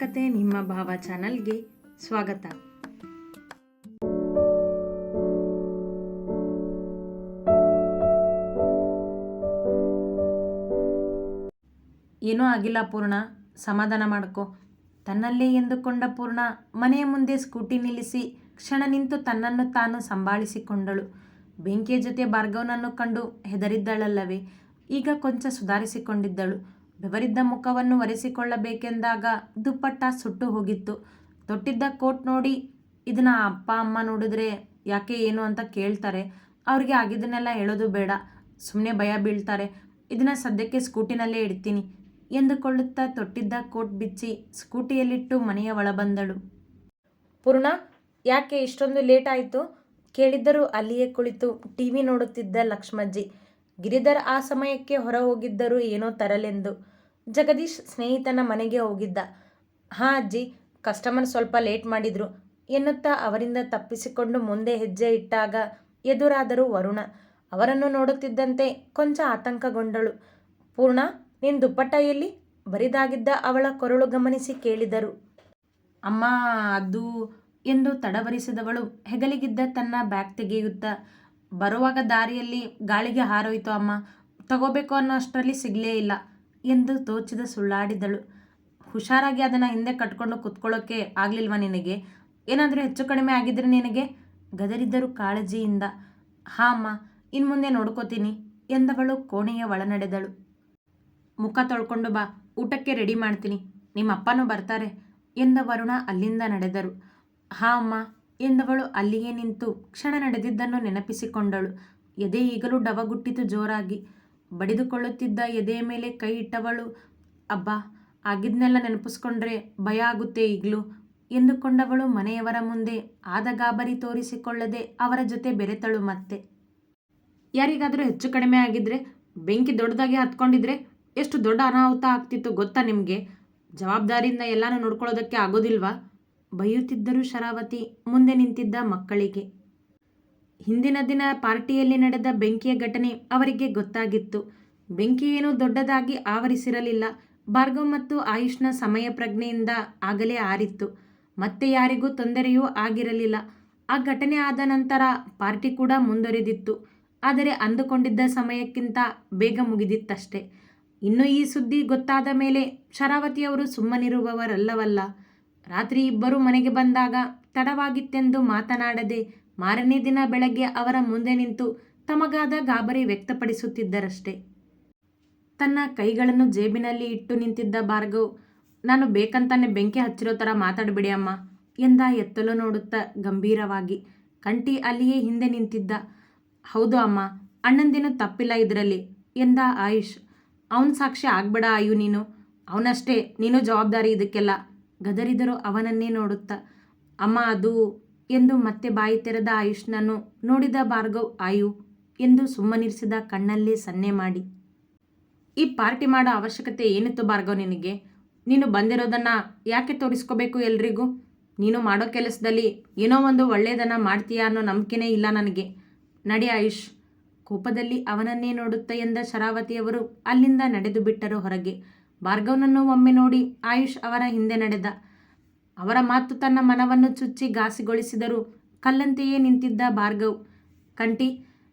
ಕತೆ ನಿಮ್ಮ ಭಾವ ಚಾನಲ್ಗೆ ಸ್ವಾಗತ. ಏನೂ ಆಗಿಲ್ಲ ಪೂರ್ಣ, ಸಮಾಧಾನ ಮಾಡ್ಕೋ. ತನ್ನಲ್ಲೇ ಎಂದುಕೊಂಡ ಪೂರ್ಣ, ಮನೆಯ ಮುಂದೆ ಸ್ಕೂಟಿ ನಿಲ್ಲಿಸಿ ಕ್ಷಣ ನಿಂತು ತನ್ನನ್ನು ತಾನು ಸಂಭಾಳಿಸಿಕೊಂಡಳು. ಬೆಂಕಿಯ ಜೊತೆ ಭಾರ್ಗವನನ್ನು ಕಂಡು ಹೆದರಿದ್ದಳಲ್ಲವೇ, ಈಗ ಕೊಂಚ ಸುಧಾರಿಸಿಕೊಂಡಿದ್ದಳು. ಬೆವರಿದ್ದ ಮುಖವನ್ನು ಒರೆಸಿಕೊಳ್ಳಬೇಕೆಂದಾಗ ದುಪ್ಪಟ್ಟ ಸುಟ್ಟು ಹೋಗಿತ್ತು. ತೊಟ್ಟಿದ್ದ ಕೋಟ್ ನೋಡಿ, ಇದನ್ನ ಅಪ್ಪ, ಅಮ್ಮ ನೋಡಿದ್ರೆ ಯಾಕೆ ಏನು ಅಂತ ಕೇಳ್ತಾರೆ. ಅವ್ರಿಗೆ ಆಗಿದ್ದನ್ನೆಲ್ಲ ಹೇಳೋದು ಬೇಡ. ಸುಮ್ಮನೆ ಭಯ ಬೀಳ್ತಾರೆ. ಇದನ್ನ ಸದ್ಯಕ್ಕೆ ಸ್ಕೂಟಿನಲ್ಲೇ ಇಡ್ತೀನಿ ಎಂದುಕೊಳ್ಳುತ್ತಾ ತೊಟ್ಟಿದ್ದ ಕೋಟ್ ಬಿಚ್ಚಿ ಸ್ಕೂಟಿಯಲ್ಲಿಟ್ಟು ಮನೆಯ ಒಳ ಬಂದಳು ಪೂರ್ಣ, ಯಾಕೆ ಇಷ್ಟೊಂದು ಲೇಟ್ ಆಯಿತು? ಕೇಳಿದ್ದರೂ ಅಲ್ಲಿಯೇ ಕುಳಿತು ಟಿ ವಿ ನೋಡುತ್ತಿದ್ದ ಲಕ್ಷ್ಮಜ್ಜಿ. ಗಿರಿಧರ್ ಆ ಸಮಯಕ್ಕೆ ಹೊರ ಹೋಗಿದ್ದರೂ ಏನೋ ತರಲೆಂದು. ಜಗದೀಶ್ ಸ್ನೇಹಿತನ ಮನೆಗೆ ಹೋಗಿದ್ದ. ಹಾಂ ಅಜ್ಜಿ, ಕಸ್ಟಮರ್ ಸ್ವಲ್ಪ ಲೇಟ್ ಮಾಡಿದ್ರು ಎನ್ನುತ್ತಾ ಅವರಿಂದ ತಪ್ಪಿಸಿಕೊಂಡು ಮುಂದೆ ಹೆಜ್ಜೆ ಇಟ್ಟಾಗ ಎದುರಾದರು ವರುಣ ಅವರನ್ನು ನೋಡುತ್ತಿದ್ದಂತೆ ಕೊಂಚ ಆತಂಕಗೊಂಡಳು. ಪೂರ್ಣ ನಿನ್ನ ದುಪ್ಪಟ್ಟ ಎಲ್ಲಿ ಬರಿದಾಗಿದ್ದ ಅವಳ ಕೊರಳು ಗಮನಿಸಿ ಕೇಳಿದರು. ಅಮ್ಮ, ಅದು ಎಂದು ತಡವರಿಸಿದವಳು ಹೆಗಲಿಗಿದ್ದ ತನ್ನ ಬ್ಯಾಗ್ ತೆಗೆಯುತ್ತಾ ಬರುವಾಗ ದಾರಿಯಲ್ಲಿ ಗಾಳಿಗೆ ಹಾರೋಯಿತು ಅಮ್ಮ. ತಗೋಬೇಕು ಅನ್ನೋ ಅಷ್ಟರಲ್ಲಿ ಸಿಗಲೇ ಇಲ್ಲ ಎಂದು ತೋಚಿದ ಸುಳ್ಳಾಡಿದಳು. ಹುಷಾರಾಗಿ ಅದನ್ನು ಹಿಂದೆ ಕಟ್ಕೊಂಡು ಕುತ್ಕೊಳ್ಳೋಕ್ಕೆ ಆಗಲಿಲ್ವ ನಿನಗೆ? ಏನಾದರೂ ಹೆಚ್ಚು ಕಡಿಮೆ ಆಗಿದ್ರೆ ನಿನಗೆ? ಗದರಿದ್ದರು ಕಾಳಜಿಯಿಂದ. ಹಾ ಅಮ್ಮ ಇನ್ನು ಮುಂದೆ ನೋಡ್ಕೋತೀನಿ ಎಂದವಳು ಕೋಣೆಯ ಒಳನಡೆದಳು. ಮುಖ ತೊಳ್ಕೊಂಡು ಬಾ, ಊಟಕ್ಕೆ ರೆಡಿ ಮಾಡ್ತೀನಿ. ನಿಮ್ಮ ಅಪ್ಪನೂ ಬರ್ತಾರೆ ಎಂದ ವರುಣ ಅಲ್ಲಿಂದ ನಡೆದರು. ಹಾ ಅಮ್ಮ. ಎಂದವಳು ಅಲ್ಲಿಯೇ ನಿಂತು ಕ್ಷಣ ನಡೆದಿದ್ದನ್ನು ನೆನಪಿಸಿಕೊಂಡಳು. ಎದೆ ಈಗಲೂ ಡವಗುಟ್ಟಿತು ಜೋರಾಗಿ. ಬಡಿದುಕೊಳ್ಳುತ್ತಿದ್ದ ಎದೆಯ ಮೇಲೆ ಕೈ ಇಟ್ಟವಳು, ಅಬ್ಬಾ, ಆಗಿದ್ನೆಲ್ಲ ನೆನಪಿಸ್ಕೊಂಡ್ರೆ ಭಯ ಆಗುತ್ತೆ ಈಗಲೂ ಎಂದುಕೊಂಡವಳು ಮನೆಯವರ ಮುಂದೆ ಆದ ಗಾಬರಿ ತೋರಿಸಿಕೊಳ್ಳದೆ ಅವರ ಜೊತೆ ಬೆರೆತಳು ಮತ್ತೆ. ಯಾರಿಗಾದರೂ ಹೆಚ್ಚು ಕಡಿಮೆ ಆಗಿದ್ರೆ, ಬೆಂಕಿ ದೊಡ್ಡದಾಗಿ ಹತ್ಕೊಂಡಿದ್ರೆ ಎಷ್ಟು ದೊಡ್ಡ ಅನಾಹುತ ಆಗ್ತಿತ್ತು ಗೊತ್ತಾ ನಿಮಗೆ? ಜವಾಬ್ದಾರಿಯಿಂದ ಎಲ್ಲಾನು ನೋಡ್ಕೊಳ್ಳೋದಕ್ಕೆ ಆಗೋದಿಲ್ವಾ? ಬೈಯುತ್ತಿದ್ದರು ಶರಾವತಿ ಮುಂದೆ ನಿಂತಿದ್ದ ಮಕ್ಕಳಿಗೆ. ಹಿಂದಿನ ದಿನ ಪಾರ್ಟಿಯಲ್ಲಿ ನಡೆದ ಬೆಂಕಿಯ ಘಟನೆ ಅವರಿಗೆ ಗೊತ್ತಾಗಿತ್ತು. ಬೆಂಕಿ ಏನೂ ದೊಡ್ಡದಾಗಿ ಆವರಿಸಿರಲಿಲ್ಲ. ಭಾರ್ಗವ್ ಮತ್ತು ಆಯುಷ್ನ ಸಮಯ ಪ್ರಜ್ಞೆಯಿಂದ ಆಗಲೇ ಆರಿತ್ತು. ಮತ್ತೆ ಯಾರಿಗೂ ತೊಂದರೆಯೂ ಆಗಿರಲಿಲ್ಲ. ಆ ಘಟನೆ ಆದ ನಂತರ ಪಾರ್ಟಿ ಕೂಡ ಮುಂದುವರಿದಿತ್ತು. ಆದರೆ ಅಂದುಕೊಂಡಿದ್ದ ಸಮಯಕ್ಕಿಂತ ಬೇಗ ಮುಗಿದಿತ್ತಷ್ಟೆ. ಇನ್ನು ಈ ಸುದ್ದಿ ಗೊತ್ತಾದ ಮೇಲೆ ಶರಾವತಿಯವರು ಸುಮ್ಮನಿರುವವರಲ್ಲವಲ್ಲ. ರಾತ್ರಿ ಇಬ್ಬರು ಮನೆಗೆ ಬಂದಾಗ ತಡವಾಗಿತ್ತೆಂದು ಮಾತನಾಡದೆ ಮಾರನೇ ದಿನ ಬೆಳಗ್ಗೆ ಅವರ ಮುಂದೆ ನಿಂತು ತಮಗಾದ ಗಾಬರಿ ವ್ಯಕ್ತಪಡಿಸುತ್ತಿದ್ದರಷ್ಟೆ. ತನ್ನ ಕೈಗಳನ್ನು ಜೇಬಿನಲ್ಲಿ ಇಟ್ಟು ನಿಂತಿದ್ದ ಭಾರ್ಗವ್, ನಾನು ಬೇಕಂತಾನೆ ಬೆಂಕಿ ಹಚ್ಚಿರೋ ಥರ ಮಾತಾಡಬೇಡಿ ಅಮ್ಮ, ಎಂದ ಎತ್ತಲು ನೋಡುತ್ತಾ ಗಂಭೀರವಾಗಿ. ಕಂಟಿ ಅಲ್ಲಿಯೇ ಹಿಂದೆ ನಿಂತಿದ್ದ. ಹೌದು ಅಮ್ಮ ಅಣ್ಣಂದೇನು ತಪ್ಪಿಲ್ಲ ಇದರಲ್ಲಿ, ಎಂದ ಆಯುಷ್. ಅವನ ಸಾಕ್ಷಿ ಆಗ್ಬೇಡ ಆಯು ನೀನು. ಅವನಷ್ಟೇ, ನೀನು ಜವಾಬ್ದಾರಿ ಇದಕ್ಕೆಲ್ಲ. ಗದರಿದರು ಅವನನ್ನೇ ನೋಡುತ್ತಾ. ಅಮ್ಮ, ಅದು ಎಂದು ಮತ್ತೆ ಬಾಯಿ ತೆರೆದ ಆಯುಷ್ನನ್ನು ನೋಡಿದ ಭಾರ್ಗವ್, ಆಯು ಎಂದು ಸುಮ್ಮನಿರಿಸಿದ ಕಣ್ಣಲ್ಲೇ ಸನ್ನೆ ಮಾಡಿ. ಈ ಪಾರ್ಟಿ ಮಾಡೋ ಅವಶ್ಯಕತೆ ಏನಿತ್ತು ಭಾರ್ಗವ್ ನಿನಗೆ? ನೀನು ಬಂದಿರೋದನ್ನು ಯಾಕೆ ತೋರಿಸ್ಕೋಬೇಕು ಎಲ್ರಿಗೂ? ನೀನು ಮಾಡೋ ಕೆಲಸದಲ್ಲಿ ಏನೋ ಒಂದು ಒಳ್ಳೆಯದನ್ನು ಮಾಡ್ತೀಯಾ ಅನ್ನೋ ನಂಬಿಕೆನೇ ಇಲ್ಲ ನನಗೆ. ನಡಿ ಆಯುಷ್. ಕೋಪದಲ್ಲಿ ಅವನನ್ನೇ ನೋಡುತ್ತಾ ಎಂದ ಶರಾವತಿಯವರು ಅಲ್ಲಿಂದ ನಡೆದು ಬಿಟ್ಟರು ಹೊರಗೆ. ಭಾರ್ಗವ್ನನ್ನು ಒಮ್ಮೆ ನೋಡಿ ಆಯುಷ್ ಅವರ ಹಿಂದೆ ನಡೆದ. ಅವರ ಮಾತು ತನ್ನ ಮನವನ್ನು ಚುಚ್ಚಿ ಘಾಸಿಗೊಳಿಸಿದರು. ಕಲ್ಲಂತೆಯೇ ನಿಂತಿದ್ದ ಭಾರ್ಗವ್ ಕಂಟಿ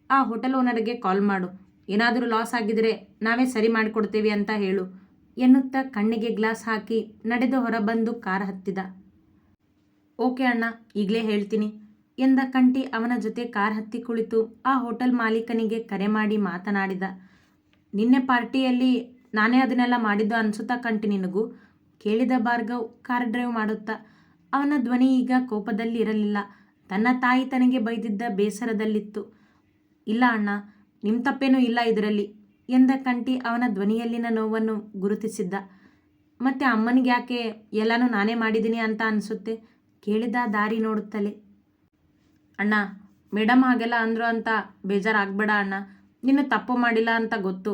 ಆ ಹೋಟೆಲ್ ಓನರ್ಗೆ ಕಾಲ್ ಮಾಡು. ಏನಾದರೂ ಲಾಸ್ ಆಗಿದ್ರೆ ನಾವೇ ಸರಿ ಮಾಡಿಕೊಡ್ತೇವೆ ಅಂತ ಹೇಳು ಎನ್ನುತ್ತಾ ಕಣ್ಣಿಗೆ ಗ್ಲಾಸ್ ಹಾಕಿ ನಡೆದು ಹೊರಬಂದು ಕಾರ್ ಹತ್ತಿದ. ಓಕೆ ಅಣ್ಣ, ಈಗಲೇ ಹೇಳ್ತೀನಿ ಎಂದ ಕಂಟಿ ಅವನ ಜೊತೆ ಕಾರ್ ಹತ್ತಿ ಕುಳಿತು ಆ ಹೋಟೆಲ್ ಮಾಲೀಕನಿಗೆ ಕರೆ ಮಾಡಿ ಮಾತನಾಡಿದ. ನಿನ್ನೆ ಪಾರ್ಟಿಯಲ್ಲಿ ನಾನೇ ಅದನ್ನೆಲ್ಲ ಮಾಡಿದ್ದು ಅನಿಸುತ್ತಾ ಕಂಟಿ ನಿನಗೂ? ಕೇಳಿದ ಭಾರ್ಗವ್ ಕಾರ್ ಡ್ರೈವ್ ಮಾಡುತ್ತಾ? ಅವನ ಧ್ವನಿ ಈಗ ಕೋಪದಲ್ಲಿ ಇರಲಿಲ್ಲ. ತನ್ನ ತಾಯಿ ತನಗೆ ಬೈದಿದ್ದ ಬೇಸರದಲ್ಲಿತ್ತು. ಇಲ್ಲ ಅಣ್ಣ ನಿಮ್ಮ ತಪ್ಪೇನೂ ಇಲ್ಲ ಇದರಲ್ಲಿ ಎಂದ ಕಂಟಿ ಅವನ ಧ್ವನಿಯಲ್ಲಿನ ನೋವನ್ನು ಗುರುತಿಸಿದ್ದ. ಮತ್ತೆ ಅಮ್ಮನಿಗೆ ಯಾಕೆ ಎಲ್ಲನೂ ನಾನೇ ಮಾಡಿದ್ದೀನಿ ಅಂತ ಅನಿಸುತ್ತೆ? ಕೇಳಿದ ದಾರಿ ನೋಡುತ್ತಲೇ. ಅಣ್ಣ ಮೇಡಮ್ ಹಾಗೆಲ್ಲ ಅಂದರು ಅಂತ ಬೇಜಾರಾಗಬೇಡ ಅಣ್ಣ. ನಿನ್ನ ತಪ್ಪು ಮಾಡಿಲ್ಲ ಅಂತ ಗೊತ್ತು.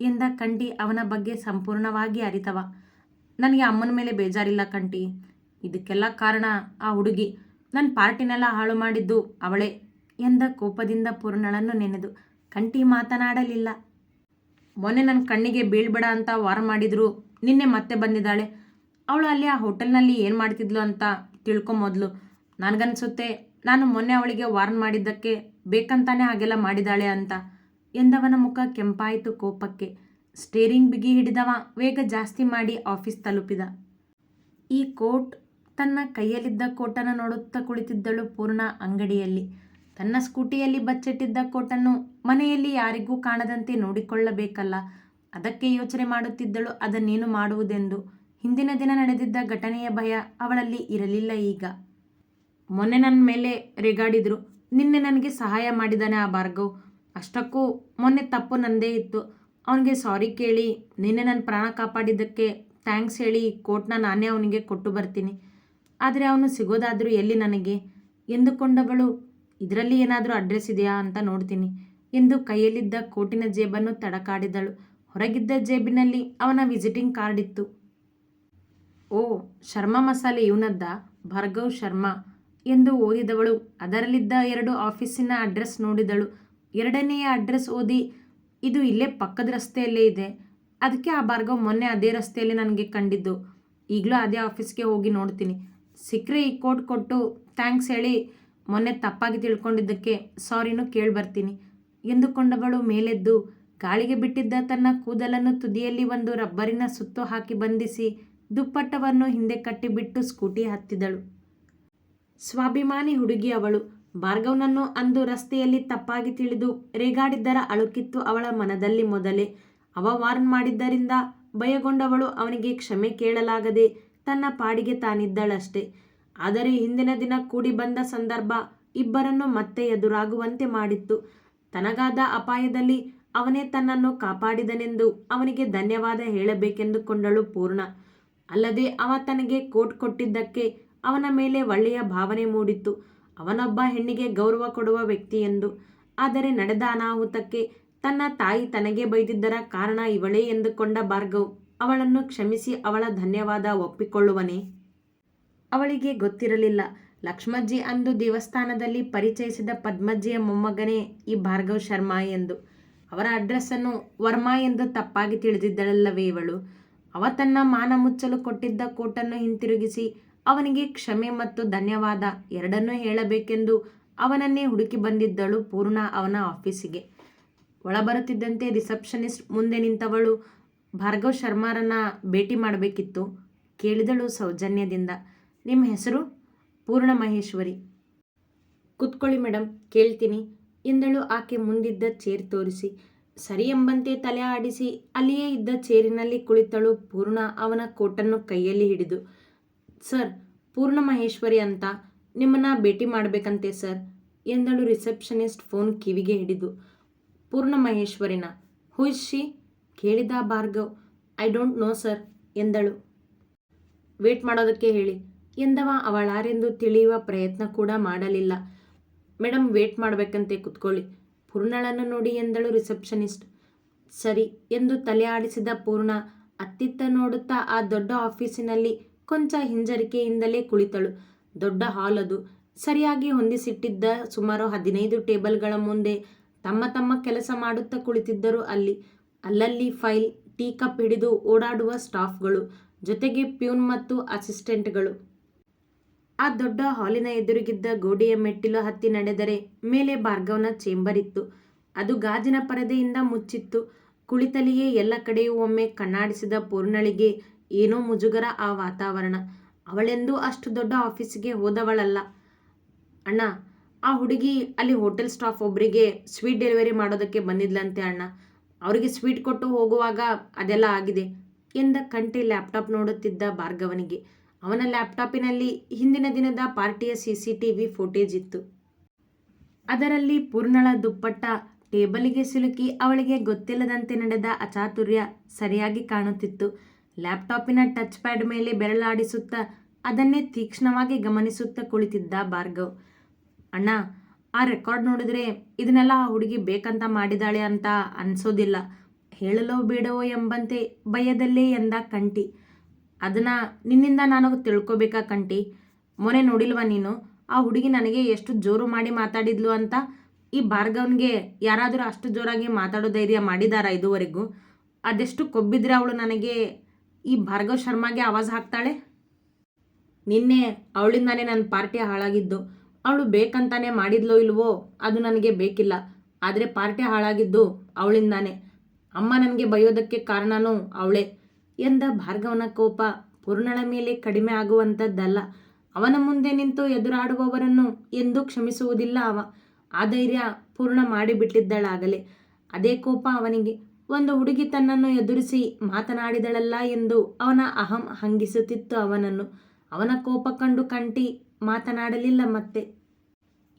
ಎಂದ ಕಂಟಿ ಅವನ ಬಗ್ಗೆ ಸಂಪೂರ್ಣವಾಗಿ ಅರಿತವ. ನನಗೆ ಅಮ್ಮನ ಮೇಲೆ ಬೇಜಾರಿಲ್ಲ ಕಂಟಿ ಇದಕ್ಕೆಲ್ಲ ಕಾರಣ ಆ ಹುಡುಗಿ. ನನ್ನ ಪಾರ್ಟಿನೆಲ್ಲ ಹಾಳು ಮಾಡಿದ್ದು ಅವಳೇ ಎಂದ ಕೋಪದಿಂದ ಪೂರ್ಣಳನ್ನು ನೆನೆದು. ಕಂಟಿ ಮಾತನಾಡಲಿಲ್ಲ. ಮೊನ್ನೆ ನನ್ನ ಕಣ್ಣಿಗೆ ಬೀಳ್ಬೇಡ ಅಂತ ವಾರ ಮಾಡಿದ್ರು. ನಿನ್ನೆ ಮತ್ತೆ ಬಂದಿದ್ದಾಳೆ. ಅವಳು ಅಲ್ಲಿ ಆ ಹೋಟೆಲ್ನಲ್ಲಿ ಏನು ಮಾಡ್ತಿದ್ಲು ಅಂತ ತಿಳ್ಕೊ ಮೊದಲು. ನನಗನ್ಸುತ್ತೆ, ನಾನು ಮೊನ್ನೆ ಅವಳಿಗೆ ವಾರ್ನ್ ಮಾಡಿದ್ದಕ್ಕೆ ಬೇಕಂತಾನೆ ಹಾಗೆಲ್ಲ ಮಾಡಿದಾಳೆ ಅಂತ. ಎಂದವನ ಮುಖ ಕೆಂಪಾಯಿತು ಕೋಪಕ್ಕೆ. ಸ್ಟೇರಿಂಗ್ ಬಿಗಿ ಹಿಡಿದವ, ವೇಗ ಜಾಸ್ತಿ ಮಾಡಿ ಆಫೀಸ್ ತಲುಪಿದ. ಈ ಕೋಟ್ ತನ್ನ ಕೈಯಲ್ಲಿದ್ದ ಕೋಟನ್ನು ನೋಡುತ್ತಾ ಕುಳಿತಿದ್ದಳು ಪೂರ್ಣ ಅಂಗಡಿಯಲ್ಲಿ. ತನ್ನ ಸ್ಕೂಟಿಯಲ್ಲಿ ಬಚ್ಚಿಟ್ಟಿದ್ದ ಕೋಟನ್ನು ಮನೆಯಲ್ಲಿ ಯಾರಿಗೂ ಕಾಣದಂತೆ ನೋಡಿಕೊಳ್ಳಬೇಕಲ್ಲ. ಅದಕ್ಕೆ ಯೋಚನೆ ಮಾಡುತ್ತಿದ್ದಳು, ಅದನ್ನೇನು ಮಾಡುವುದೆಂದು. ಹಿಂದಿನ ದಿನ ನಡೆದಿದ್ದ ಘಟನೆಯ ಭಯ ಅವಳಲ್ಲಿ ಇರಲಿಲ್ಲ ಈಗ. ಮೊನ್ನೆ ನನ್ನ ಮೇಲೆ ರೆಗಾಡಿದ್ರು. ನಿನ್ನೆ ನನಗೆ ಸಹಾಯ ಮಾಡಿದಾನೆ ಆ ಭಾರ್ಗವ್. ಅಷ್ಟಕ್ಕೂ ಮೊನ್ನೆ ತಪ್ಪು ನನ್ನದೇ ಇತ್ತು. ಅವನಿಗೆ ಸಾರಿ ಕೇಳಿ, ನಿನ್ನೆ ನನ್ನ ಪ್ರಾಣ ಕಾಪಾಡಿದ್ದಕ್ಕೆ ಥ್ಯಾಂಕ್ಸ್ ಹೇಳಿ ಕೋಟ್ನ ನಾನೇ ಅವನಿಗೆ ಕೊಟ್ಟು ಬರ್ತೀನಿ. ಆದರೆ ಅವನು ಸಿಗೋದಾದರೂ ಎಲ್ಲಿ ನನಗೆ? ಎಂದುಕೊಂಡವಳು, ಇದರಲ್ಲಿ ಏನಾದರೂ ಅಡ್ರೆಸ್ ಇದೆಯಾ ಅಂತ ನೋಡ್ತೀನಿ ಎಂದು ಕೈಯಲ್ಲಿದ್ದ ಕೋಟಿನ ಜೇಬನ್ನು ತಡಕಾಡಿದಳು. ಹೊರಗಿದ್ದ ಜೇಬಿನಲ್ಲಿ ಅವನ ವಿಸಿಟಿಂಗ್ ಕಾರ್ಡ್ ಇತ್ತು. ಓ, ಶರ್ಮಾ ಮಸಾಲೆ ಇವನದ್ದ? ಭಾರ್ಗವ್ ಶರ್ಮಾ ಎಂದು ಓದಿದವಳು. ಅದರಲ್ಲಿದ್ದ ಎರಡು ಆಫೀಸಿನ ಅಡ್ರೆಸ್ ನೋಡಿದಳು. ಎರಡನೆಯ ಅಡ್ರೆಸ್ ಓದಿ, ಇದು ಇಲ್ಲೇ ಪಕ್ಕದ ರಸ್ತೆಯಲ್ಲೇ ಇದೆ. ಅದಕ್ಕೆ ಆ ಭಾರ್ಗವ್ ಮೊನ್ನೆ ಅದೇ ರಸ್ತೆಯಲ್ಲಿ ನನಗೆ ಕಂಡಿದ್ದು. ಈಗಲೂ ಅದೇ ಆಫೀಸ್ಗೆ ಹೋಗಿ ನೋಡ್ತೀನಿ. ಸಿಕ್ಕರೆ ಈ ಕೋಟ್ ಕೊಟ್ಟು ಥ್ಯಾಂಕ್ಸ್ ಹೇಳಿ ಮೊನ್ನೆ ತಪ್ಪಾಗಿ ತಿಳ್ಕೊಂಡಿದ್ದಕ್ಕೆ ಸಾರಿನೂ ಕೇಳಿ ಬರ್ತೀನಿ. ಎಂದುಕೊಂಡವಳು ಮೇಲೆದ್ದು, ಗಾಳಿಗೆ ಬಿಟ್ಟಿದ್ದ ತನ್ನ ಕೂದಲನ್ನು ತುದಿಯಲ್ಲಿ ಒಂದು ರಬ್ಬರಿನ ಸುತ್ತು ಹಾಕಿ ಬಂಧಿಸಿ ದುಪ್ಪಟ್ಟವನ್ನು ಹಿಂದೆ ಕಟ್ಟಿಬಿಟ್ಟು ಸ್ಕೂಟಿ ಹತ್ತಿದಳು. ಸ್ವಾಭಿಮಾನಿ ಹುಡುಗಿ ಅವಳು. ಭಾರ್ಗವ್ನನ್ನು ಅಂದು ರಸ್ತೆಯಲ್ಲಿ ತಪ್ಪಾಗಿ ತಿಳಿದು ರೇಗಾಡಿದ್ದರ ಅಳುಕಿತ್ತು ಅವಳ ಮನದಲ್ಲಿ ಮೊದಲೇ. ಅವ ವಾರ್ನ್ ಮಾಡಿದ್ದರಿಂದ ಭಯಗೊಂಡವಳು ಅವನಿಗೆ ಕ್ಷಮೆ ಕೇಳಲಾಗದೆ ತನ್ನ ಪಾಡಿಗೆ ತಾನಿದ್ದಳಷ್ಟೆ. ಆದರೆ ಹಿಂದಿನ ದಿನ ಕೂಡಿ ಬಂದ ಸಂದರ್ಭ ಇಬ್ಬರನ್ನು ಮತ್ತೆ ಎದುರಾಗುವಂತೆ ಮಾಡಿತ್ತು. ತನಗಾದ ಅಪಾಯದಲ್ಲಿ ಅವನೇ ತನ್ನನ್ನು ಕಾಪಾಡಿದನೆಂದು ಅವನಿಗೆ ಧನ್ಯವಾದ ಹೇಳಬೇಕೆಂದುಕೊಂಡಳು ಪೂರ್ಣ. ಅಲ್ಲದೆ ಅವ ತನಗೆ ಕೋಟ್ ಕೊಟ್ಟಿದ್ದಕ್ಕೆ ಅವನ ಮೇಲೆ ಒಳ್ಳೆಯ ಭಾವನೆ ಮೂಡಿತ್ತು. ಅವನೊಬ್ಬ ಹೆಣ್ಣಿಗೆ ಗೌರವ ಕೊಡುವ ವ್ಯಕ್ತಿ ಎಂದು. ಆದರೆ ನಡೆದ ಅನಾಹುತಕ್ಕೆ ತನ್ನ ತಾಯಿ ತನಗೆ ಬೈದಿದ್ದರ ಕಾರಣ ಇವಳೇ ಎಂದುಕೊಂಡ ಭಾರ್ಗವ್, ಅವಳನ್ನು ಕ್ಷಮಿಸಿ ಅವಳ ಧನ್ಯವಾದ ಒಪ್ಪಿಕೊಳ್ಳುವನೇ. ಅವಳಿಗೆ ಗೊತ್ತಿರಲಿಲ್ಲ. ಲಕ್ಷ್ಮಜ್ಜಿ ಅಂದು ದೇವಸ್ಥಾನದಲ್ಲಿ ಪರಿಚಯಿಸಿದ ಪದ್ಮಜ್ಜಿಯ ಮೊಮ್ಮಗನೇ ಈ ಭಾರ್ಗವ್ ಶರ್ಮಾ ಎಂದು. ಅವರ ಅಡ್ರೆಸ್ಸನ್ನು ವರ್ಮಾ ಎಂದು ತಪ್ಪಾಗಿ ತಿಳಿದಿದ್ದಳಲ್ಲವೇ ಇವಳು. ಅವ ತನ್ನ ಮಾನ ಮುಚ್ಚಲು ಕೊಟ್ಟಿದ್ದ ಕೋಟನ್ನು ಹಿಂತಿರುಗಿಸಿ ಅವನಿಗೆ ಕ್ಷಮೆ ಮತ್ತು ಧನ್ಯವಾದ ಎರಡನ್ನೂ ಹೇಳಬೇಕೆಂದು ಅವನನ್ನೇ ಹುಡುಕಿ ಬಂದಿದ್ದಳು ಪೂರ್ಣ ಅವನ ಆಫೀಸಿಗೆ. ಒಳಬರುತ್ತಿದ್ದಂತೆ ರಿಸೆಪ್ಷನಿಸ್ಟ್ ಮುಂದೆ ನಿಂತವಳು ಭಾರ್ಗವ್ ಶರ್ಮಾರನ್ನ ಭೇಟಿ ಮಾಡಬೇಕಿತ್ತು. ಕೇಳಿದಳು ಸೌಜನ್ಯದಿಂದ, ನಿಮ್ಮ ಹೆಸರು? ಪೂರ್ಣ ಮಹೇಶ್ವರಿ. ಕುತ್ಕೊಳ್ಳಿ ಮೇಡಮ್ ಕೇಳ್ತೀನಿ. ಎಂದಳು ಆಕೆ ಮುಂದಿದ್ದ ಚೇರ್ ತೋರಿಸಿ. ಸರಿ ಎಂಬಂತೆ ತಲೆ ಆಡಿಸಿ ಅಲ್ಲಿಯೇ ಇದ್ದ ಚೇರಿನಲ್ಲಿ ಕುಳಿತಳು ಪೂರ್ಣ ಅವನ ಕೋಟನ್ನು ಕೈಯಲ್ಲಿ ಹಿಡಿದು. ಸರ್ ಪೂರ್ಣ ಮಹೇಶ್ವರಿ ಅಂತ ನಿಮ್ಮನ್ನ ಭೇಟಿ ಮಾಡಬೇಕಂತೆ ಸರ್, ಎಂದಳು ರಿಸೆಪ್ಷನಿಸ್ಟ್ ಫೋನ್ ಕಿವಿಗೆ ಹಿಡಿದು. ಪೂರ್ಣ ಮಹೇಶ್ವರಿನ ಹುಷಿ ಕೇಳಿದ Bhargav? I don't know sir, ಎಂದಳು. ವೇಟ್ ಮಾಡೋದಕ್ಕೆ ಹೇಳಿ. ಎಂದವ ಅವಳಾರೆಂದು ತಿಳಿಯುವ ಪ್ರಯತ್ನ ಕೂಡ ಮಾಡಲಿಲ್ಲ. ಮೇಡಮ್ ವೇಟ್ ಮಾಡಬೇಕಂತೆ ಕುತ್ಕೊಳ್ಳಿ. ಪೂರ್ಣಳನ್ನು ನೋಡಿ ಎಂದಳು ರಿಸೆಪ್ಷನಿಸ್ಟ್. ಸರಿ, ಎಂದು ತಲೆ ಆಡಿಸಿದ ಪೂರ್ಣ ಅತ್ತಿತ್ತ ನೋಡುತ್ತಾ ಆ ದೊಡ್ಡ ಆಫೀಸಿನಲ್ಲಿ ಕೊಂಚ ಹಿಂಜರಿಕೆಯಿಂದಲೇ ಕುಳಿತಳು. ದೊಡ್ಡ ಹಾಲ್ ಅದು ಸರಿಯಾಗಿ ಹೊಂದಿಸಿಟ್ಟಿದ್ದ ಸುಮಾರು ಹದಿನೈದು ಟೇಬಲ್ಗಳ ಮುಂದೆ ತಮ್ಮ ತಮ್ಮ ಕೆಲಸ ಮಾಡುತ್ತಾ ಕುಳಿತಿದ್ದರು ಅಲ್ಲಿ. ಅಲ್ಲಲ್ಲಿ ಫೈಲ್, ಟೀ ಕಪ್ ಹಿಡಿದು ಓಡಾಡುವ ಸ್ಟಾಫ್ಗಳು, ಜೊತೆಗೆ ಪ್ಯೂನ್ ಮತ್ತು ಅಸಿಸ್ಟೆಂಟ್ಗಳು. ಆ ದೊಡ್ಡ ಹಾಲಿನ ಎದುರಿಗಿದ್ದ ಗೋಡೆಯ ಮೆಟ್ಟಿಲು ಹತ್ತಿ ನಡೆದರೆ ಮೇಲೆ ಭಾರ್ಗವನ ಚೇಂಬರ್ ಇತ್ತು. ಅದು ಗಾಜಿನ ಪರದೆಯಿಂದ ಮುಚ್ಚಿತ್ತು. ಕುಳಿತಲಿಯೇ ಎಲ್ಲ ಕಡೆಯೂ ಒಮ್ಮೆ ಕಣ್ಣಾಡಿಸಿದ ಪೂರ್ಣಳಿಗೆ ಏನೋ ಮುಜುಗರ ಆ ವಾತಾವರಣ. ಅವಳೆಂದೂ ಅಷ್ಟು ದೊಡ್ಡ ಆಫೀಸಿಗೆ ಹೋದವಳಲ್ಲ. ಅಣ್ಣ, ಆ ಹುಡುಗಿ ಅಲ್ಲಿ ಹೋಟೆಲ್ ಸ್ಟಾಫ್ ಒಬ್ಬರಿಗೆ ಸ್ವೀಟ್ ಡೆಲಿವರಿ ಮಾಡೋದಕ್ಕೆ ಬಂದಿದ್ಲಂತೆ ಅಣ್ಣ. ಅವರಿಗೆ ಸ್ವೀಟ್ ಕೊಟ್ಟು ಹೋಗುವಾಗ ಅದೆಲ್ಲ ಆಗಿದೆ ಎಂದ ಕಂಠಿ ಲ್ಯಾಪ್ಟಾಪ್ ನೋಡುತ್ತಿದ್ದ ಭಾರ್ಗವನಿಗೆ. ಅವನ ಲ್ಯಾಪ್ಟಾಪಿನಲ್ಲಿ ಹಿಂದಿನ ದಿನದ ಪಾರ್ಟಿಯ C C T V footage ಇತ್ತು. ಅದರಲ್ಲಿ ಪೂರ್ಣಳ ದುಪ್ಪಟ್ಟ, ಟೇಬಲಿಗೆ ಸಿಲುಕಿ ಅವಳಿಗೆ ಗೊತ್ತಿಲ್ಲದಂತೆ ನಡೆದ ಅಚಾತುರ್ಯ ಸರಿಯಾಗಿ ಕಾಣುತ್ತಿತ್ತು. ಲ್ಯಾಪ್ಟಾಪಿನ ಟಚ್ ಪ್ಯಾಡ್ ಮೇಲೆ ಬೆರಳಾಡಿಸುತ್ತಾ, ಅದನ್ನೇ ತೀಕ್ಷ್ಣವಾಗಿ ಗಮನಿಸುತ್ತಾ ಕುಳಿತಿದ್ದ ಭಾರ್ಗವ್. ಅಣ್ಣ, ಆ ರೆಕಾರ್ಡ್ ನೋಡಿದ್ರೆ ಇದನ್ನೆಲ್ಲ ಆ ಹುಡುಗಿ ಬೇಕಂತ ಮಾಡಿದಾಳೆ ಅಂತ ಅನ್ಸೋದಿಲ್ಲ. ಹೇಳಲೋ ಬೇಡವೋ ಎಂಬಂತೆ ಭಯದಲ್ಲೇ ಎಂದ ಕಂಟಿ. ಅದನ್ನು ನಿನ್ನಿಂದ ನಾನು ತಿಳ್ಕೊಬೇಕಾ ಕಂಟಿ? ಮೊನ್ನೆ ನೋಡಿಲ್ವಾ ನೀನು? ಆ ಹುಡುಗಿ ನನಗೆ ಎಷ್ಟು ಜೋರು ಮಾಡಿ ಮಾತಾಡಿದ್ಲು ಅಂತ? ಈ ಭಾರ್ಗವ್ನಿಗೆ ಯಾರಾದರೂ ಅಷ್ಟು ಜೋರಾಗಿ ಮಾತಾಡೋ ಧೈರ್ಯ ಮಾಡಿದಾರಾ ಇದುವರೆಗೂ? ಅದೆಷ್ಟು ಕೊಬ್ಬಿದ್ರೆ ಅವಳು ನನಗೆ ಈ ಭಾರ್ಗವ್ ಶರ್ಮಾಗೆ ಆವಾಜ್ ಹಾಕ್ತಾಳೆ? ನಿನ್ನೆ ಅವಳಿಂದಾನೇ ನನ್ನ ಪಾರ್ಟಿ ಹಾಳಾಗಿದ್ದು. ಅವಳು ಬೇಕಂತಾನೆ ಮಾಡಿದ್ಲೋ ಇಲ್ವೋ ಅದು ನನಗೆ ಬೇಕಿಲ್ಲ. ಆದರೆ ಪಾರ್ಟಿ ಹಾಳಾಗಿದ್ದು ಅವಳಿಂದಾನೆ. ಅಮ್ಮ ನನಗೆ ಬೈಯೋದಕ್ಕೆ ಕಾರಣನೂ ಅವಳೇ ಎಂದ ಭಾರ್ಗವನ ಕೋಪ ಪೂರ್ಣಳ ಮೇಲೆ ಕಡಿಮೆ ಆಗುವಂಥದ್ದಲ್ಲ. ಅವನ ಮುಂದೆ ನಿಂತು ಎದುರಾಡುವವರನ್ನು ಎಂದೂ ಕ್ಷಮಿಸುವುದಿಲ್ಲ ಅವ. ಆ ಧೈರ್ಯ ಪೂರ್ಣ ಮಾಡಿಬಿಟ್ಟಿದ್ದಳಾಗಲೇ. ಅದೇ ಕೋಪ ಅವನಿಗೆ. ಒಂದು ಹುಡುಗಿ ತನ್ನನ್ನು ಎದುರಿಸಿ ಮಾತನಾಡಿದಳಲ್ಲ ಎಂದು ಅವನ ಅಹಂ ಹಂಗಿಸುತ್ತಿತ್ತು ಅವನನ್ನು. ಅವನ ಕೋಪ ಕಂಡು ಕಂಟಿ ಮಾತನಾಡಲಿಲ್ಲ ಮತ್ತೆ.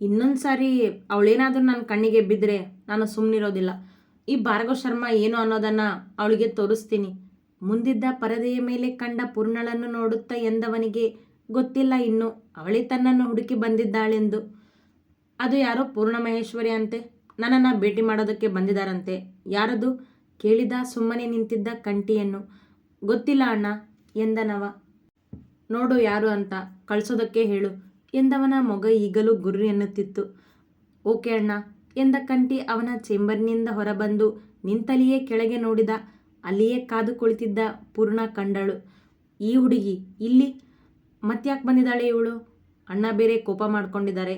ಇನ್ನೊಂದು ಸಾರಿ ಅವಳೇನಾದರೂ ನನ್ನ ಕಣ್ಣಿಗೆ ಬಿದ್ದರೆ ನಾನು ಸುಮ್ಮನಿರೋದಿಲ್ಲ ಈ ಭಾರ್ಗವ ಶರ್ಮ ಏನು ಅನ್ನೋದನ್ನು ಅವಳಿಗೆ ತೋರಿಸ್ತೀನಿ. ಮುಂದಿದ್ದ ಪರದೆಯ ಮೇಲೆ ಕಂಡ ಪೂರ್ಣಳನ್ನು ನೋಡುತ್ತಾ ಎಂದವನಿಗೆ ಗೊತ್ತಿಲ್ಲ ಇನ್ನು ಅವಳೇ ತನ್ನನ್ನು ಹುಡುಕಿ ಬಂದಿದ್ದಾಳೆಂದು. ಅದು ಯಾರೋ ಪೂರ್ಣ ಮಹೇಶ್ವರಿ ಅಂತೆ. ನನ್ನನ್ನು ಭೇಟಿ ಮಾಡೋದಕ್ಕೆ ಬಂದಿದ್ದಾರಂತೆ. ಯಾರದು? ಕೇಳಿದ ಸುಮ್ಮನೆ ನಿಂತಿದ್ದ ಕಂಟಿಯನ್ನು ಗೊತ್ತಿಲ್ಲ ಅಣ್ಣ, ಎಂದನವ? ನೋಡು ಯಾರು ಅಂತ, ಕಳಿಸೋದಕ್ಕೆ ಹೇಳು, ಎಂದವನ ಮೊಗ ಈಗಲೂ ಗುರ್ರಿ ಎನ್ನುತ್ತಿತ್ತು. ಓಕೆ ಅಣ್ಣ, ಎಂದ ಕಂಟಿ ಅವನ ಚೇಂಬರ್ನಿಂದ ಹೊರಬಂದು ನಿಂತಲ್ಲಿಯೇ ಕೆಳಗೆ ನೋಡಿದ, ಅಲ್ಲಿಯೇ ಕಾದು ಕುಳಿತಿದ್ದ ಪೂರ್ಣ ಕಂಡಳು. ಈ ಹುಡುಗಿ ಇಲ್ಲಿ? ಮತ್ತ್ಯಾಕೆ ಬಂದಿದ್ದಾಳೆ ಇವಳು? ಅಣ್ಣ ಬೇರೆ ಕೋಪ ಮಾಡಿಕೊಂಡಿದ್ದಾರೆ,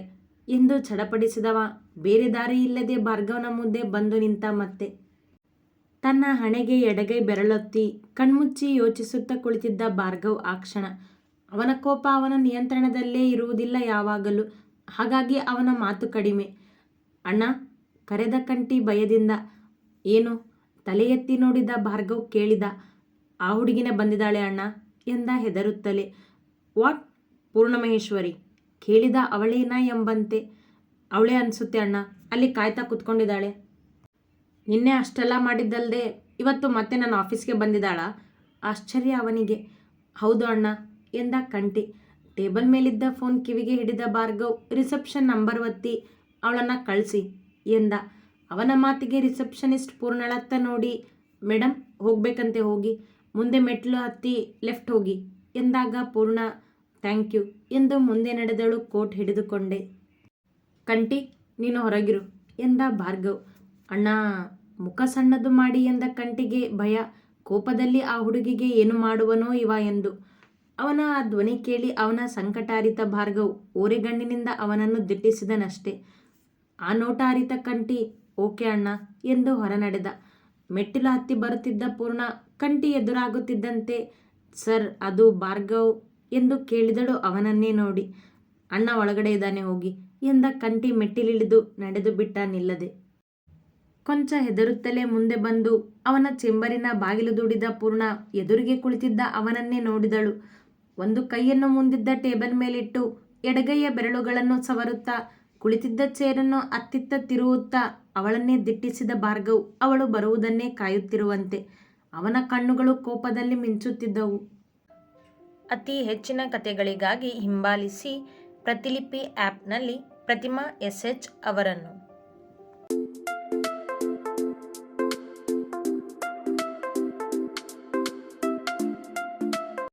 ಎಂದು ಚಡಪಡಿಸಿದವ ಬೇರೆ ದಾರಿ ಇಲ್ಲದೆ ಭಾರ್ಗವನ ಮುಂದೆ ಬಂದು ನಿಂತ ಮತ್ತೆ ತನ್ನ ಹಣೆಗೆ ಎಡಗೈ ಬೆರಳೊತ್ತಿ ಕಣ್ಮುಚ್ಚಿ ಯೋಚಿಸುತ್ತಾ ಕುಳಿತಿದ್ದ ಭಾರ್ಗವ್ ಆ ಕ್ಷಣ. ಅವನ ಕೋಪ ಅವನ ನಿಯಂತ್ರಣದಲ್ಲೇ ಇರುವುದಿಲ್ಲ ಯಾವಾಗಲೂ. ಹಾಗಾಗಿ ಅವನ ಮಾತು ಕಡಿಮೆ. ಅಣ್ಣ, ಕರೆದ ಕಂಟಿ ಭಯದಿಂದ ಏನು ತಲೆ ಎತ್ತಿ ನೋಡಿದ ಭಾರ್ಗವ್ ಕೇಳಿದ, ಆ ಹುಡುಗಿನ ಬಂದಿದ್ದಾಳೆ ಅಣ್ಣ ಎಂದ ಹೆದರುತ್ತಲೇ. ವಾಟ್? ಪೂರ್ಣಮಹೇಶ್ವರಿ, ಕೇಳಿದ ಅವಳೇನಾ ಎಂಬಂತೆ. ಅವಳೇ ಅನಿಸುತ್ತೆ ಅಣ್ಣ, ಅಲ್ಲಿ ಕಾಯ್ತಾ ಕುತ್ಕೊಂಡಿದ್ದಾಳೆ. ನಿನ್ನೆ ಅಷ್ಟೆಲ್ಲ ಮಾಡಿದ್ದಲ್ಲದೆ ಇವತ್ತು ಮತ್ತೆ ನನ್ನ ಆಫೀಸ್ಗೆ ಬಂದಿದ್ದಾಳ. ಆಶ್ಚರ್ಯ ಅವನಿಗೆ. ಹೌದು ಅಣ್ಣ, ಎಂದ ಕಂಟಿ. ಟೇಬಲ್ ಮೇಲಿದ್ದ ಫೋನ್ ಕಿವಿಗೆ ಹಿಡಿದ ಭಾರ್ಗವ್, ರಿಸೆಪ್ಷನ್ ನಂಬರ್ ಒತ್ತಿ, ಅವಳನ್ನು ಕಳಿಸಿ, ಎಂದ. ಅವನ ಮಾತಿಗೆ ರಿಸೆಪ್ಷನಿಸ್ಟ್ ಪೂರ್ಣಳತ್ತ ನೋಡಿ ಮೇಡಮ್ ಹೋಗಬೇಕಂತೆ ಹೋಗಿ. ಮುಂದೆ ಮೆಟ್ಲು ಹತ್ತಿ, ಲೆಫ್ಟ್ ಹೋಗಿ, ಎಂದಾಗ ಪೂರ್ಣ. ಥ್ಯಾಂಕ್ ಯು, ಎಂದು ಮುಂದೆ ನಡೆದಳು ಕೋಟ್ ಹಿಡಿದುಕೊಂಡೆ. ಕಂಟಿ, ನೀನು ಹೊರಗಿರು, ಎಂದ ಭಾರ್ಗವ್. ಅಣ್ಣ, ಮುಖ ಸಣ್ಣದು ಮಾಡಿ ಎಂದ ಕಂಟಿಗೆ ಭಯ, ಕೋಪದಲ್ಲಿ ಆ ಹುಡುಗಿಗೆ ಏನು ಮಾಡುವನೋ ಇವ ಎಂದು. ಅವನ ಆ ಧ್ವನಿ ಕೇಳಿ ಅವನ ಸಂಕಟಾರಿತ ಭಾರ್ಗವ್ ಓರೆಗಣ್ಣಿನಿಂದ ಅವನನ್ನು ದಿಟ್ಟಿಸಿದನಷ್ಟೇ. ಆ ನೋಟ ಅರಿತ ಕಂಟಿ, ಓಕೆ ಅಣ್ಣ ಎಂದು ಹೊರನಡೆದ. ಮೆಟ್ಟಿಲು ಹತ್ತಿ ಬರುತ್ತಿದ್ದ ಪೂರ್ಣ ಕಂಟಿ ಎದುರಾಗುತ್ತಿದ್ದಂತೆ, ಸರ್ ಅದು ಭಾರ್ಗವ್ ಎಂದು ಕೇಳಿದಳು ಅವನನ್ನೇ ನೋಡಿ. ಅಣ್ಣ ಒಳಗಡೆ ಇದ್ದಾನೆ ಹೋಗಿ ಎಂದ ಕಂಟಿ ಮೆಟ್ಟಿಲಿಳಿದು ನಡೆದು ಬಿಟ್ಟ ನಿಲ್ಲದೆ. ಕೊಂಚ ಹೆದರುತ್ತಲೇ ಮುಂದೆ ಬಂದು ಅವನ ಚೆಂಬರಿನ ಬಾಗಿಲು ದೂಡಿದ ಪೂರ್ಣ ಎದುರಿಗೆ ಕುಳಿತಿದ್ದ ಅವನನ್ನೇ ನೋಡಿದಳು. ಒಂದು ಕೈಯನ್ನು ಮುಂದಿದ್ದ ಟೇಬಲ್ ಮೇಲಿಟ್ಟು ಎಡಗೈಯ ಬೆರಳುಗಳನ್ನು ಸವರುತ್ತಾ ಕುಳಿತಿದ್ದ ಚೇರನ್ನು ಅತ್ತಿತ್ತ ತಿರುವುತ್ತಾ ಅವಳನ್ನೇ ದಿಟ್ಟಿಸಿದ ಭಾರ್ಗವು ಅವಳು ಬರುವುದನ್ನೇ ಕಾಯುತ್ತಿರುವಂತೆ. ಅವನ ಕಣ್ಣುಗಳು ಕೋಪದಲ್ಲಿ ಮಿಂಚುತ್ತಿದ್ದವು. ಅತಿ ಹೆಚ್ಚಿನ ಕಥೆಗಳಿಗಾಗಿ ಹಿಂಬಾಲಿಸಿ ಪ್ರತಿಲಿಪಿ ಆ್ಯಪ್ನಲ್ಲಿ ಪ್ರತಿಮಾ ಎಸ್ ಎಚ್ ಅವರನ್ನು.